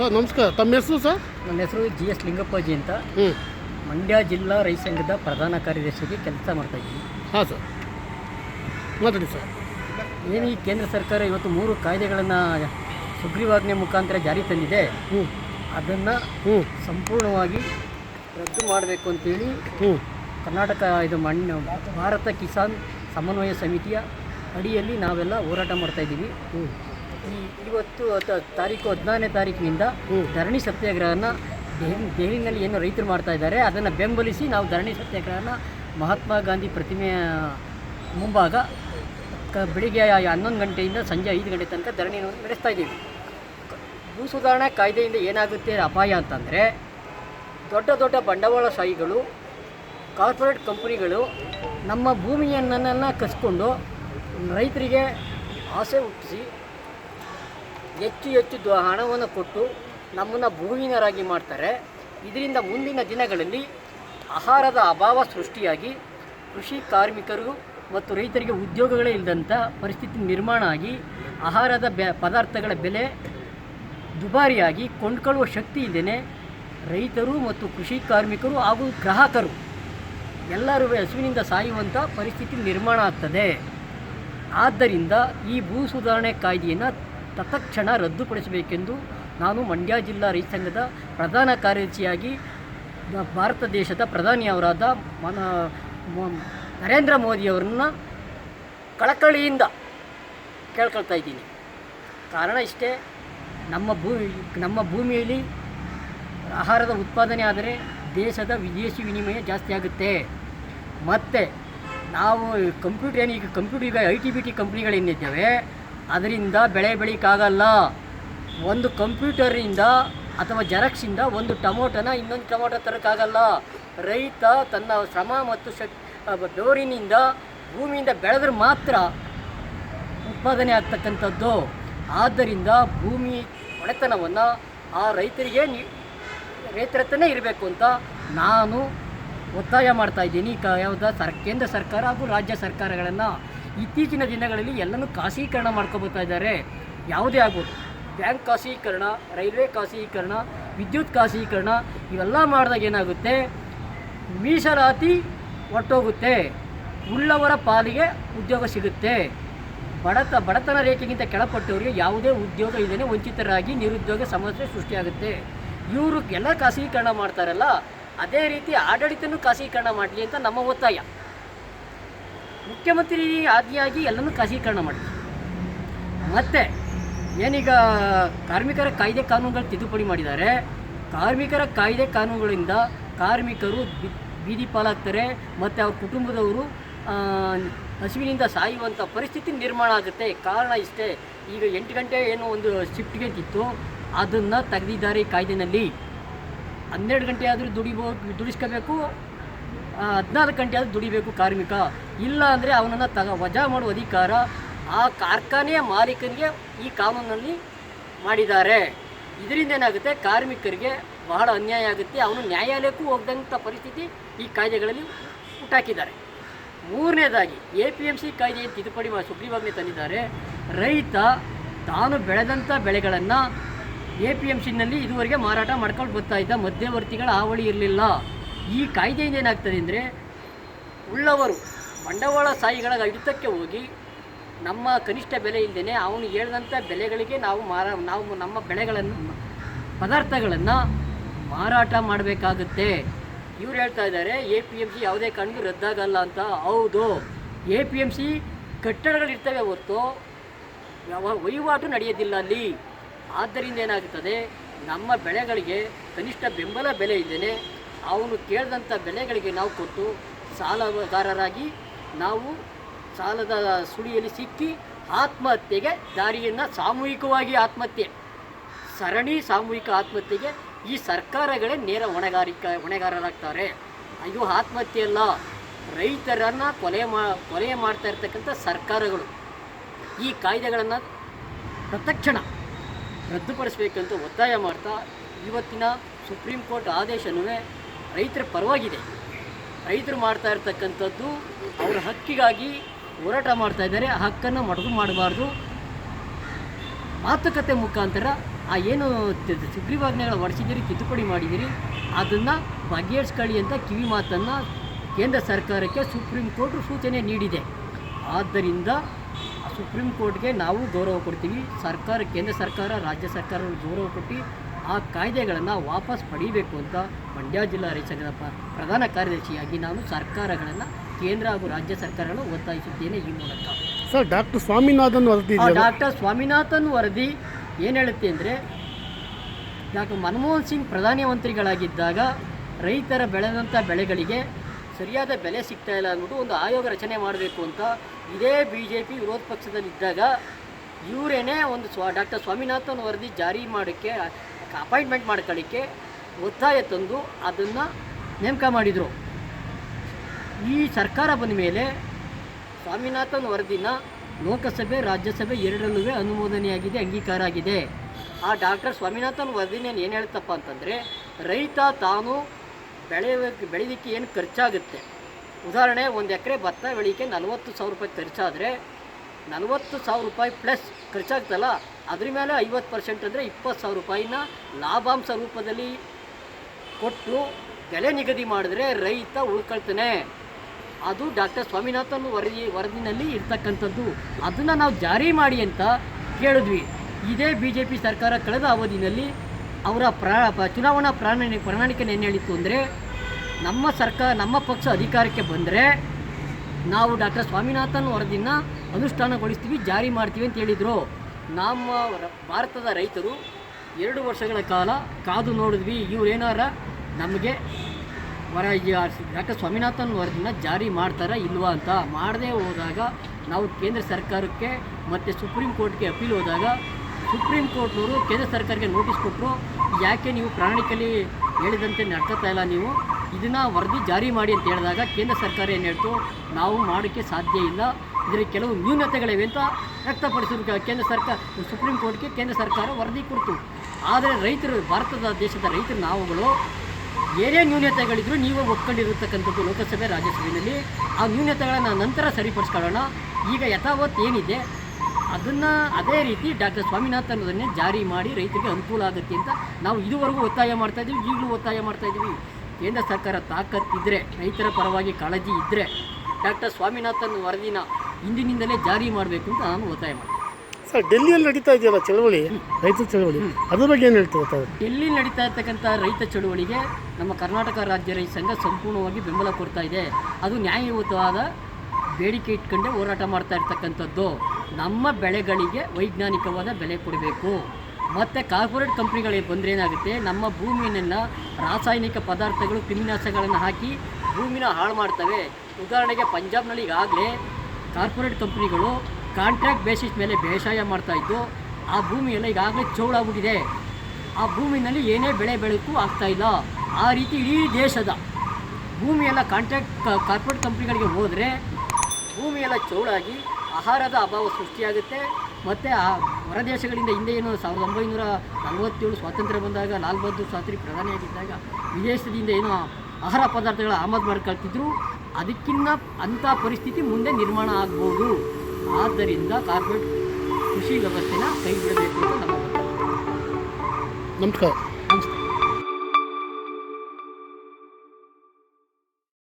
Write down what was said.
Sir ನಮಸ್ಕಾರ. ತಮ್ಮ ಹೆಸರು ಸರ್? ನನ್ನ ಹೆಸರು ಜಿ ಎಸ್ ಲಿಂಗಪ್ಪಾಜಿ ಅಂತ. ಹ್ಞೂ ಮಂಡ್ಯ ಜಿಲ್ಲಾ ರೈತ ಸಂಘದ ಪ್ರಧಾನ ಕಾರ್ಯದರ್ಶಿಯಾಗಿ ಕೆಲಸ ಮಾಡ್ತಾ ಇದ್ದೀನಿ. ಹಾಂ ಸರ್. ಮಾತಾಡಿ ಸರ್. ಏನು ಈ ಕೇಂದ್ರ ಸರ್ಕಾರ ಇವತ್ತು ಮೂರು ಕಾಯ್ದೆಗಳನ್ನು ಸುಗ್ರೀವಾಜ್ಞೆ ಮುಖಾಂತರ ಜಾರಿ ತಂದಿದೆ. ಹ್ಞೂ ಅದನ್ನು ಹ್ಞೂ ಸಂಪೂರ್ಣವಾಗಿ ರದ್ದು ಮಾಡಬೇಕು ಅಂತೇಳಿ ಹ್ಞೂ ಕರ್ನಾಟಕ ಇದು ಮಣ್ಣು ಭಾರತ ಕಿಸಾನ್ ಸಮನ್ವಯ ಸಮಿತಿಯ ಅಡಿಯಲ್ಲಿ ನಾವೆಲ್ಲ ಹೋರಾಟ ಮಾಡ್ತಾ ಇದ್ದೀವಿ. ಹ್ಞೂ ಇವತ್ತು ತಾರೀಕು ಹದಿನಾರನೇ ತಾರೀಕಿನಿಂದ. ಧರಣಿ ಸತ್ಯಾಗ್ರಹನ ದೆಹಲಿ ದೆಹಲಿನಲ್ಲಿ ಏನು ರೈತರು ಮಾಡ್ತಾ ಇದ್ದಾರೆ ಅದನ್ನು ಬೆಂಬಲಿಸಿ ನಾವು ಧರಣಿ ಸತ್ಯಾಗ್ರಹನ ಮಹಾತ್ಮ ಗಾಂಧಿ ಪ್ರತಿಮೆಯ ಮುಂಭಾಗ ಕ ಬೆಳಿಗ್ಗೆ ಹನ್ನೊಂದು ಗಂಟೆಯಿಂದ ಸಂಜೆ ಐದು ಗಂಟೆ ತನಕ ಧರಣಿಯನ್ನು ನಡೆಸ್ತಾ ಇದ್ದೀವಿ ಭೂ ಸುಧಾರಣಾ ಕಾಯ್ದೆಯಿಂದ ಏನಾಗುತ್ತೆ ಅಪಾಯ ಅಂತಂದರೆ ದೊಡ್ಡ ದೊಡ್ಡ ಬಂಡವಾಳಶಾಹಿಗಳು ಕಾರ್ಪೊರೇಟ್ ಕಂಪನಿಗಳು ನಮ್ಮ ಭೂಮಿಯನ್ನೆಲ್ಲ ಕಸ್ಕೊಂಡು ರೈತರಿಗೆ ಆಸೆ ಹುಟ್ಟಿಸಿ ಹೆಚ್ಚು ಹೆಚ್ಚು ಹಣವನ್ನು ಕೊಟ್ಟು ನಮ್ಮನ್ನು ಭೂಮಿನರಾಗಿ ಮಾಡ್ತಾರೆ. ಇದರಿಂದ ಮುಂದಿನ ದಿನಗಳಲ್ಲಿ ಆಹಾರದ ಅಭಾವ ಸೃಷ್ಟಿಯಾಗಿ ಕೃಷಿ ಕಾರ್ಮಿಕರು ಮತ್ತು ರೈತರಿಗೆ ಉದ್ಯೋಗಗಳೇ ಇಲ್ಲದಂಥ ಪರಿಸ್ಥಿತಿ ನಿರ್ಮಾಣ ಆಗಿ ಆಹಾರದ ಬೆ ಪದಾರ್ಥಗಳ ಬೆಲೆ ದುಬಾರಿಯಾಗಿ ಕೊಂಡ್ಕೊಳ್ಳುವ ಶಕ್ತಿ ಇದ್ದೇನೆ ರೈತರು ಮತ್ತು ಕೃಷಿ ಕಾರ್ಮಿಕರು ಹಾಗೂ ಗ್ರಾಹಕರು ಎಲ್ಲರೂ ಹಸುವಿನಿಂದ ಸಾಯುವಂಥ ಪರಿಸ್ಥಿತಿ ನಿರ್ಮಾಣ ಆಗ್ತದೆ. ಆದ್ದರಿಂದ ಈ ಭೂ ಸುಧಾರಣೆ ಕಾಯ್ದೆಯನ್ನು ತತ್ಕ್ಷಣ ರದ್ದುಪಡಿಸಬೇಕೆಂದು ನಾನು ಮಂಡ್ಯ ಜಿಲ್ಲಾ ರೈತ ಸಂಘದ ಪ್ರಧಾನ ಕಾರ್ಯದರ್ಶಿಯಾಗಿ ಭಾರತ ದೇಶದ ಪ್ರಧಾನಿಯವರಾದ ಮನ ನರೇಂದ್ರ ಮೋದಿಯವರನ್ನ ಕಳಕಳಿಯಿಂದ ಕೇಳ್ಕೊಳ್ತಾ ಇದ್ದೀನಿ. ಕಾರಣ ಇಷ್ಟೇ, ನಮ್ಮ ಭೂಮಿ, ನಮ್ಮ ಭೂಮಿಯಲ್ಲಿ ಆಹಾರದ ಉತ್ಪಾದನೆ ಆದರೆ ದೇಶದ ವಿದೇಶಿ ವಿನಿಮಯ ಜಾಸ್ತಿ ಆಗುತ್ತೆ. ಮತ್ತು ನಾವು ಕಂಪ್ಯೂಟರ್ ಏನೀಗ ಕಂಪ್ಯೂಟರ್, ಈಗ ಐ ಟಿ, ಬಿ, ಟಿ ಕಂಪ್ನಿಗಳೇನಿದ್ದಾವೆ ಅದರಿಂದ ಬೆಳೆ ಬೆಳೀಕ್ಕಾಗಲ್ಲ ಒಂದು ಕಂಪ್ಯೂಟರಿಂದ ಅಥವಾ ಜೆರಾಕ್ಸಿಂದ ಒಂದು ಟೊಮೊಟೊನ ಇನ್ನೊಂದು ಟೊಮೊಟೊ ತರೋಕ್ಕಾಗಲ್ಲ. ರೈತ ತನ್ನ ಶ್ರಮ ಮತ್ತು ಶಕ್ ಡೋರಿನಿಂದ ಭೂಮಿಯಿಂದ ಬೆಳೆದ್ರೆ ಮಾತ್ರ ಉತ್ಪಾದನೆ ಆಗ್ತಕ್ಕಂಥದ್ದು. ಆದ್ದರಿಂದ ಭೂಮಿ ಒಡೆತನವನ್ನು ಆ ರೈತರಿಗೆ ನೀ, ರೈತರ ಹತ್ರನೇ ಇರಬೇಕು ಅಂತ ನಾನು ಒತ್ತಾಯ ಮಾಡ್ತಾ ಇದ್ದೀನಿ. ಕ, ಯಾವುದ ಸರ್, ಕೇಂದ್ರ ಸರ್ಕಾರ ಹಾಗೂ ರಾಜ್ಯ ಸರ್ಕಾರಗಳನ್ನು ಇತ್ತೀಚಿನ ದಿನಗಳಲ್ಲಿ ಎಲ್ಲನೂ ಖಾಸಗೀಕರಣ ಮಾಡ್ಕೊಬೋತಾ ಇದ್ದಾರೆ. ಯಾವುದೇ ಆಗ್ಬೋದು. ಬ್ಯಾಂಕ್ ಖಾಸಗೀಕರಣ, ರೈಲ್ವೆ ಖಾಸಗೀಕರಣ, ವಿದ್ಯುತ್ ಖಾಸಗೀಕರಣ, ಇವೆಲ್ಲ ಮಾಡಿದಾಗ ಏನಾಗುತ್ತೆ? ಮೀಸಲಾತಿ ಹೊರ್ಟೋಗುತ್ತೆ ಉಳ್ಳವರ ಪಾಲಿಗೆ ಉದ್ಯೋಗ ಸಿಗುತ್ತೆ. ಬಡತ, ಬಡತನ ರೇಖೆಗಿಂತ ಕೆಳಪಟ್ಟವರಿಗೆ ಯಾವುದೇ ಉದ್ಯೋಗ ಇಲ್ಲದೇ ವಂಚಿತರಾಗಿ ನಿರುದ್ಯೋಗ ಸಮಸ್ಯೆ ಸೃಷ್ಟಿಯಾಗುತ್ತೆ. ಇವರು ಎಲ್ಲ ಖಾಸಗೀಕರಣ ಮಾಡ್ತಾರಲ್ಲ, ಅದೇ ರೀತಿ ಆಡಳಿತನೂ ಖಾಸಗೀಕರಣ ಮಾಡಲಿ ಅಂತ ನಮ್ಮ ಒತ್ತಾಯ. ಮುಖ್ಯಮಂತ್ರಿ ಆದಿಯಾಗಿ ಎಲ್ಲನೂ ಖಾಸಗೀಕರಣ ಮಾಡಿದ್ರು. ಮತ್ತು ಏನೀಗ ಕಾರ್ಮಿಕರ ಕಾಯ್ದೆ ಕಾನೂನುಗಳು ತಿದ್ದುಪಡಿ ಮಾಡಿದ್ದಾರೆ, ಕಾರ್ಮಿಕರ ಕಾಯ್ದೆ ಕಾನೂನುಗಳಿಂದ ಕಾರ್ಮಿಕರು ಬೀದಿ ಪಾಲಾಗ್ತಾರೆ, ಮತ್ತು ಅವ್ರ ಕುಟುಂಬದವರು ಹಸುವಿನಿಂದ ಹಸಿವಿನಿಂದ ಸಾಯುವಂಥ ಪರಿಸ್ಥಿತಿ ನಿರ್ಮಾಣ ಆಗುತ್ತೆ. ಕಾರಣ ಇಷ್ಟೇ, ಈಗ ಎಂಟು ಗಂಟೆ ಏನೋ ಒಂದು ಶಿಫ್ಟ್ಗೆ ಇತ್ತು ಅದನ್ನು ತೆಗೆದಿದ್ದಾರೆ ಈ ಕಾಯ್ದೆನಲ್ಲಿ. ಹನ್ನೆರಡು ಗಂಟೆ ಆದರೂ ದುಡಿಬೋ, ದುಡಿಸ್ಕೋಬೇಕು ಹದಿನಾಲ್ಕು ಗಂಟೆ ಆದರೂ ದುಡಿಬೇಕು ಕಾರ್ಮಿಕ. ಇಲ್ಲ ಅಂದರೆ ಅವನನ್ನು ತಗ ವಜಾ ಮಾಡುವ ಅಧಿಕಾರ ಆ ಕಾರ್ಖಾನೆಯ ಮಾಲೀಕರಿಗೆ ಈ ಕಾನೂನಲ್ಲಿ ಮಾಡಿದ್ದಾರೆ. ಇದರಿಂದ ಏನಾಗುತ್ತೆ? ಕಾರ್ಮಿಕರಿಗೆ ಬಹಳ ಅನ್ಯಾಯ ಆಗುತ್ತೆ. ಅವನು ನ್ಯಾಯಾಲಯಕ್ಕೂ ಹೋಗದಂಥ ಪರಿಸ್ಥಿತಿ ಈ ಕಾಯ್ದೆಗಳಲ್ಲಿ ಹುಟ್ಟಾಕಿದ್ದಾರೆ ಮೂರನೇದಾಗಿ ಎ ಪಿ ಎಂ ಸಿ ಕಾಯ್ದೆಯನ್ನು ತಿದ್ದುಪಡಿ ಸುಗ್ರೀವಾಜ್ಞೆ ತಂದಿದ್ದಾರೆ. ರೈತ ತಾನು ಬೆಳೆದಂಥ ಬೆಳೆಗಳನ್ನು ಎ ಪಿ ಎಂ ಸಿನಲ್ಲಿ ಇದುವರೆಗೆ ಮಾರಾಟ ಮಾಡ್ಕೊಂಡು ಬರ್ತಾ ಇದ್ದ ಮಧ್ಯವರ್ತಿಗಳ ಹಾವಳಿ ಇರಲಿಲ್ಲ. ಈ ಕಾಯ್ದೆಯಿಂದ ಏನಾಗ್ತದೆ ಅಂದರೆ, ಉಳ್ಳವರು ಬಂಡವಾಳ ಸಾಯಿಗಳ ಹಿಡಿತಕ್ಕೆ ಹೋಗಿ ನಮ್ಮ ಕನಿಷ್ಠ ಬೆಲೆ ಇಲ್ಲದೇ ಅವನು ಹೇಳಿದಂಥ ಬೆಲೆಗಳಿಗೆ ನಾವು ಮಾರ, ನಾವು ನಮ್ಮ ಬೆಳೆಗಳನ್ನು, ಪದಾರ್ಥಗಳನ್ನು ಮಾರಾಟ ಮಾಡಬೇಕಾಗುತ್ತೆ. ಇವ್ರು ಹೇಳ್ತಾ ಇದ್ದಾರೆ, ಎ ಪಿ ಎಂ ಸಿ ಯಾವುದೇ ಕಾರಣಕ್ಕೂ ರದ್ದಾಗಲ್ಲ ಅಂತ. ಹೌದು, ಎ ಪಿ ಎಂ ಸಿ ಕಟ್ಟಡಗಳಿರ್ತವೆ ಹೊರತು ಯಾವ ವಹಿವಾಟು ನಡೆಯೋದಿಲ್ಲ ಅಲ್ಲಿ. ಆದ್ದರಿಂದ ಏನಾಗುತ್ತದೆ, ನಮ್ಮ ಬೆಳೆಗಳಿಗೆ ಕನಿಷ್ಠ ಬೆಂಬಲ ಬೆಲೆ ಇದ್ದೇನೆ ಅವನು ಕೇಳಿದಂಥ ಬೆಲೆಗಳಿಗೆ ನಾವು ಕೊಟ್ಟು ಸಾಲಗಾರರಾಗಿ ನಾವು ಸಾಲದ ಸುಳಿಯಲ್ಲಿ ಸಿಕ್ಕಿ ಆತ್ಮಹತ್ಯೆಗೆ ದಾರಿಯನ್ನು ಸಾಮೂಹಿಕವಾಗಿ ಆತ್ಮಹತ್ಯೆ, ಸರಣಿ ಸಾಮೂಹಿಕ ಆತ್ಮಹತ್ಯೆಗೆ ಈ ಸರ್ಕಾರಗಳೇ ನೇರ ಹೊಣೆಗಾರಿಕ, ಹೊಣೆಗಾರರಾಗ್ತಾರೆ. ಇದು ಆತ್ಮಹತ್ಯೆ ಅಲ್ಲ, ರೈತರನ್ನು ಕೊಲೆ ಮಾ, ಕೊಲೆ ಮಾಡ್ತಾ ಇರ್ತಕ್ಕಂಥ ಸರ್ಕಾರಗಳು. ಈ ಕಾಯ್ದೆಗಳನ್ನು ಪ್ರತಕ್ಷಣ ರದ್ದುಪಡಿಸಬೇಕಂತ ಒತ್ತಾಯ ಮಾಡ್ತಾ ಇವತ್ತಿನ ಸುಪ್ರೀಂ ಕೋರ್ಟ್ ಆದೇಶನೂ ರೈತರ ಪರವಾಗಿದೆ. ರೈತರು ಮಾಡ್ತಾ ಇರ್ತಕ್ಕಂಥದ್ದು ಅವರ ಹಕ್ಕಿಗಾಗಿ ಹೋರಾಟ ಮಾಡ್ತಾ ಇದ್ದಾರೆ. ಆ ಹಕ್ಕನ್ನು ಮೊಟಕು ಮಾಡಬಾರ್ದು. ಮಾತುಕತೆ ಮುಖಾಂತರ ಆ ಏನು ಸುಗ್ರೀವಾಜ್ಞೆಗಳು ಹೊಡೆಸಿದ್ದೀರಿ, ತಿದ್ದುಪಡಿ ಮಾಡಿದ್ದೀರಿ, ಅದನ್ನು ಬಗೆಹರಿಸ್ಕೊಳ್ಳಿ ಅಂತ ಕಿವಿ ಮಾತನ್ನು ಕೇಂದ್ರ ಸರ್ಕಾರಕ್ಕೆ ಸುಪ್ರೀಂ ಕೋರ್ಟ್ ಸೂಚನೆ ನೀಡಿದೆ. ಆದ್ದರಿಂದ ಸುಪ್ರೀಂ ಕೋರ್ಟ್ಗೆ ನಾವು ಗೌರವ ಕೊಡ್ತೀವಿ. ಸರ್ಕಾರ, ಕೇಂದ್ರ ಸರ್ಕಾರ, ರಾಜ್ಯ ಸರ್ಕಾರ ಗೌರವ ಕೊಟ್ಟು ಆ ಕಾಯ್ದೆಗಳನ್ನು ವಾಪಸ್ ಪಡೀಬೇಕು ಅಂತ ಮಂಡ್ಯ ಜಿಲ್ಲಾ ರೈತ ಪ್ರಧಾನ ಕಾರ್ಯದರ್ಶಿಯಾಗಿ ನಾನು ಸರ್ಕಾರಗಳನ್ನು ಕೇಂದ್ರ ಹಾಗೂ ರಾಜ್ಯ ಸರ್ಕಾರಗಳು ಒತ್ತಾಯಿಸುತ್ತೇನೆ ಈ ಮೂಲಕ. ಸರ್ ಡಾಕ್ಟರ್ ಸ್ವಾಮಿನಾಥನ್ ವರದಿ ಡಾಕ್ಟರ್ ಸ್ವಾಮಿನಾಥನ್ ವರದಿ ಏನು ಹೇಳುತ್ತೆ ಅಂದರೆ ಡಾಕ್ಟರ್ ಮನಮೋಹನ್ ಸಿಂಗ್ ಪ್ರಧಾನಮಂತ್ರಿಗಳಾಗಿದ್ದಾಗ ರೈತರ ಬೆಳೆದಂಥ ಬೆಳೆಗಳಿಗೆ ಸರಿಯಾದ ಬೆಲೆ ಸಿಗ್ತಾ ಇಲ್ಲ ಅಂದ್ಬಿಟ್ಟು ಒಂದು ಆಯೋಗ ರಚನೆ ಮಾಡಬೇಕು ಅಂತ ಇದೇ ಬಿ ಜೆ ಪಿ ವಿರೋಧ ಪಕ್ಷದಲ್ಲಿದ್ದಾಗ ಇವರೇನೇ ಒಂದು ಸ್ವ ಡಾಕ್ಟರ್ ಸ್ವಾಮಿನಾಥನ್ ವರದಿ ಜಾರಿ ಮಾಡೋಕ್ಕೆ ಅಪಾಯಿಂಟ್ಮೆಂಟ್ ಮಾಡ್ಕೊಳ್ಳಿಕ್ಕೆ ಒತ್ತಾಯ ತಂದು ಅದನ್ನು ನೇಮಕ ಮಾಡಿದರು. ಈ ಸರ್ಕಾರ ಬಂದ ಮೇಲೆ ಸ್ವಾಮಿನಾಥನ್ ವರದಿನ ಲೋಕಸಭೆ, ರಾಜ್ಯಸಭೆ ಎರಡರಲ್ಲೂ ಅನುಮೋದನೆಯಾಗಿದೆ, ಅಂಗೀಕಾರ ಆಗಿದೆ. ಆ ಡಾಕ್ಟರ್ ಸ್ವಾಮಿನಾಥನ್ ವರದಿನ ಏನು ಹೇಳ್ತಪ್ಪ ಅಂತಂದರೆ, ರೈತ ತಾನು ಬೆಳೆ ಬೆಳೀಲಿಕ್ಕೆ ಏನು ಖರ್ಚಾಗುತ್ತೆ? ಉದಾಹರಣೆ, ಒಂದು ಎಕರೆ ಭತ್ತ ಬೆಳಿಗ್ಗೆ ನಲವತ್ತು ಸಾವಿರ ರೂಪಾಯಿ ಖರ್ಚಾದರೆ, ನಲವತ್ತು ಸಾವಿರ ರೂಪಾಯಿ ಪ್ಲಸ್ ಖರ್ಚಾಗ್ತಲ್ಲ, ಅದ್ರ ಮೇಲೆ ಐವತ್ತು ಪರ್ಸೆಂಟ್ ಅಂದರೆ ಇಪ್ಪತ್ತು ಸಾವಿರ ರೂಪಾಯಿನ ಲಾಭಾಂಶ ರೂಪದಲ್ಲಿ ಕೊಟ್ಟು ಬೆಲೆ ನಿಗದಿ ಮಾಡಿದ್ರೆ ರೈತ ಉಳ್ಕೊಳ್ತಾನೆ. ಅದು ಡಾಕ್ಟರ್ ಸ್ವಾಮಿನಾಥನ್ ವರದಿ ವರದಿನಲ್ಲಿ ಇರ್ತಕ್ಕಂಥದ್ದು. ಅದನ್ನು ನಾವು ಜಾರಿ ಮಾಡಿ ಅಂತ ಕೇಳಿದ್ವಿ. ಇದೇ ಬಿ ಜೆ ಪಿ ಸರ್ಕಾರ ಕಳೆದ ಅವಧಿನಲ್ಲಿ ಅವರ ಪ್ರಾ ಚುನಾವಣಾ ಪ್ರಣಾಳಿ ಪ್ರಣಾಳಿಕೆನ ಏನು ಹೇಳಿತ್ತು ಅಂದರೆ, ನಮ್ಮ ಸರ್ಕಾರ ನಮ್ಮ ಪಕ್ಷ ಅಧಿಕಾರಕ್ಕೆ ಬಂದರೆ ನಾವು ಡಾಕ್ಟರ್ ಸ್ವಾಮಿನಾಥನ್ ವರದಿನ ಅನುಷ್ಠಾನಗೊಳಿಸ್ತೀವಿ, ಜಾರಿ ಮಾಡ್ತೀವಿ ಅಂತ ಹೇಳಿದರು. ನಮ್ಮ ಭಾರತದ ರೈತರು ಎರಡು ವರ್ಷಗಳ ಕಾಲ ಕಾದು ನೋಡಿದ್ವಿ, ಇವರೇನಾರ ನಮಗೆ ವರ ಯಾಕೆ ಸ್ವಾಮಿನಾಥನ್ ವರದಿನ ಜಾರಿ ಮಾಡ್ತಾರಾ ಇಲ್ವಾ ಅಂತ ಮಾಡದೇ ಹೋದಾಗ ನಾವು ಕೇಂದ್ರ ಸರ್ಕಾರಕ್ಕೆ ಮತ್ತು ಸುಪ್ರೀಂ ಕೋರ್ಟ್ಗೆ ಅಪೀಲ್ ಹೋದಾಗ ಸುಪ್ರೀಂ ಕೋರ್ಟ್ನವರು ಕೇಂದ್ರ ಸರ್ಕಾರಕ್ಕೆ ನೋಟಿಸ್ ಕೊಟ್ಟರು ಯಾಕೆ ನೀವು ಪ್ರಾಣಿಕಲಿ ಹೇಳಿದಂತೆ ನಡ್ಕೋತಾ ಇಲ್ಲ ನೀವು? ಇದನ್ನು ವರದಿ ಜಾರಿ ಮಾಡಿ ಅಂತ ಹೇಳಿದಾಗ ಕೇಂದ್ರ ಸರ್ಕಾರ ಏನು ಹೇಳ್ತು? ನಾವು ಮಾಡೋಕ್ಕೆ ಸಾಧ್ಯ ಇಲ್ಲ. ಇದರ ಕೆಲವು ನ್ಯೂನತೆಗಳಿವೆ ಅಂತ ವ್ಯಕ್ತಪಡಿಸಿದ್ರು ಕೇಂದ್ರ ಸರ್ಕಾರ, ಸುಪ್ರೀಂ ಕೋರ್ಟ್ಗೆ ಕೇಂದ್ರ ಸರ್ಕಾರ ವರದಿ ಕೊಡ್ತು. ಆದರೆ ರೈತರು, ಭಾರತದ ದೇಶದ ರೈತರು ನಾವುಗಳು ಏನೇ ನ್ಯೂನತೆಗಳಿದ್ರು ನೀವು ಒಪ್ಕೊಂಡಿರತಕ್ಕಂಥದ್ದು ಲೋಕಸಭೆ, ರಾಜ್ಯಸಭೆಯಲ್ಲಿ. ಆ ನ್ಯೂನತೆಗಳನ್ನು ನಂತರ ಸರಿಪಡಿಸ್ಕೊಳ್ಳೋಣ. ಈಗ ಯಥಾವತ್ ಏನಿದೆ? ಅದನ್ನು ಅದೇ ರೀತಿ ಡಾಕ್ಟರ್ ಸ್ವಾಮಿನಾಥನ್ ಅದನ್ನೇ ಜಾರಿ ಮಾಡಿ ರೈತರಿಗೆ ಅನುಕೂಲ ಆಗುತ್ತೆ ಅಂತ ನಾವು ಇದುವರೆಗೂ ಒತ್ತಾಯ ಮಾಡ್ತಾ ಇದ್ದೀವಿ, ಈಗಲೂ ಒತ್ತಾಯ ಮಾಡ್ತಾ ಇದ್ದೀವಿ. ಕೇಂದ್ರ ಸರ್ಕಾರ ತಾಕತ್ತಿದ್ದರೆ ರೈತರ ಪರವಾಗಿ ಕಾಳಜಿ ಇದ್ದರೆ ಡಾಕ್ಟರ್ ಸ್ವಾಮಿನಾಥನ್ ವರದಿನ ಇಂದಿನಿಂದಲೇ ಜಾರಿ ಮಾಡಬೇಕು ಅಂತ ನಾನು ಒತ್ತಾಯ ಮಾಡ್ತೀನಿ. ಸರ್ ಡೆಲ್ಲಿಯಲ್ಲಿ ನಡೀತಾ ಇದೆಯಲ್ಲ ಚಳವಳಿ? ರೈತ ಚಳವಳಿ. ಅದ್ರ ಬಗ್ಗೆ ಏನು ಹೇಳ್ತೀರಾ ತಾವು ಡೆಲ್ಲಿ ನಡೀತಾ ಇರ್ತಕ್ಕಂಥ ರೈತ ಚಳುವಳಿಗೆ ನಮ್ಮ ಕರ್ನಾಟಕ ರಾಜ್ಯ ರೈತ ಸಂಘ ಸಂಪೂರ್ಣವಾಗಿ ಬೆಂಬಲ ಕೊಡ್ತಾ ಇದೆ. ಅದು ನ್ಯಾಯಯುತವಾದ ಬೇಡಿಕೆ ಇಟ್ಕೊಂಡೇ ಹೋರಾಟ ಮಾಡ್ತಾ ಇರ್ತಕ್ಕಂಥದ್ದು. ನಮ್ಮ ಬೆಳೆಗಳಿಗೆ ವೈಜ್ಞಾನಿಕವಾದ ಬೆಲೆ ಕೊಡಬೇಕು. ಮತ್ತು ಕಾರ್ಪೊರೇಟ್ ಕಂಪ್ನಿಗಳಿಗೆ ಬಂದರೆ ಏನಾಗುತ್ತೆ? ನಮ್ಮ ಭೂಮಿಯನ್ನು ರಾಸಾಯನಿಕ ಪದಾರ್ಥಗಳು ಕ್ರಿಮಿನಾಶಗಳನ್ನು ಹಾಕಿ ಭೂಮಿನ ಹಾಳು ಮಾಡ್ತವೆ. ಉದಾಹರಣೆಗೆ ಪಂಜಾಬ್ನಲ್ಲಿ ಈಗಾಗಲೇ ಕಾರ್ಪೊರೇಟ್ ಕಂಪ್ನಿಗಳು ಕಾಂಟ್ರಾಕ್ಟ್ ಬೇಸಿಸ್ ಮೇಲೆ ಬೇಸಾಯ ಮಾಡ್ತಾ ಇದ್ದು, ಆ ಭೂಮಿಯೆಲ್ಲ ಈಗಾಗಲೇ ಚೌಳಾಗ್ಬಿಟ್ಟಿದೆ. ಆ ಭೂಮಿನಲ್ಲಿ ಏನೇ ಬೆಳೆ ಬೆಳಕು ಆಗ್ತಾ ಇಲ್ಲ. ಆ ರೀತಿ ಇಡೀ ದೇಶದ ಭೂಮಿಯೆಲ್ಲ ಕಾಂಟ್ರಾಕ್ಟ್ ಕಾರ್ಪೊರೇಟ್ ಕಂಪ್ನಿಗಳಿಗೆ ಹೋದರೆ ಭೂಮಿಯೆಲ್ಲ ಚೌಳಾಗಿ ಆಹಾರದ ಅಭಾವ ಸೃಷ್ಟಿಯಾಗುತ್ತೆ. ಮತ್ತು ಆ ಹೊರದೇಶಗಳಿಂದ ಹಿಂದೆ ಏನು ಸಾವಿರದ ಒಂಬೈನೂರ ನಲವತ್ತೇಳು ಸ್ವಾತಂತ್ರ್ಯ ಬಂದಾಗ, ಲಾಲ್ ಬಹದ್ದೂರ್ ಶಾಸ್ತ್ರಿ ಪ್ರಧಾನಿಯಾಗಿದ್ದಾಗ ವಿದೇಶದಿಂದ ಏನು ಆಹಾರ ಪದಾರ್ಥಗಳ ಆಮದು ಮಾಡ್ಕೊಳ್ತಿದ್ರು. ಅದಕ್ಕಿಂತ ಅಂಥ ಪರಿಸ್ಥಿತಿ ಮುಂದೆ ನಿರ್ಮಾಣ ಆಗ್ಬೋದು. ಆದ್ದರಿಂದ ಕಾರ್ಪೊರೇಟ್ ಕೃಷಿ ವ್ಯವಸ್ಥೆನ ಕೈ ಬಿಡಬೇಕು ಅಂತ ನಮ್ಮ. ನಮಸ್ಕಾರ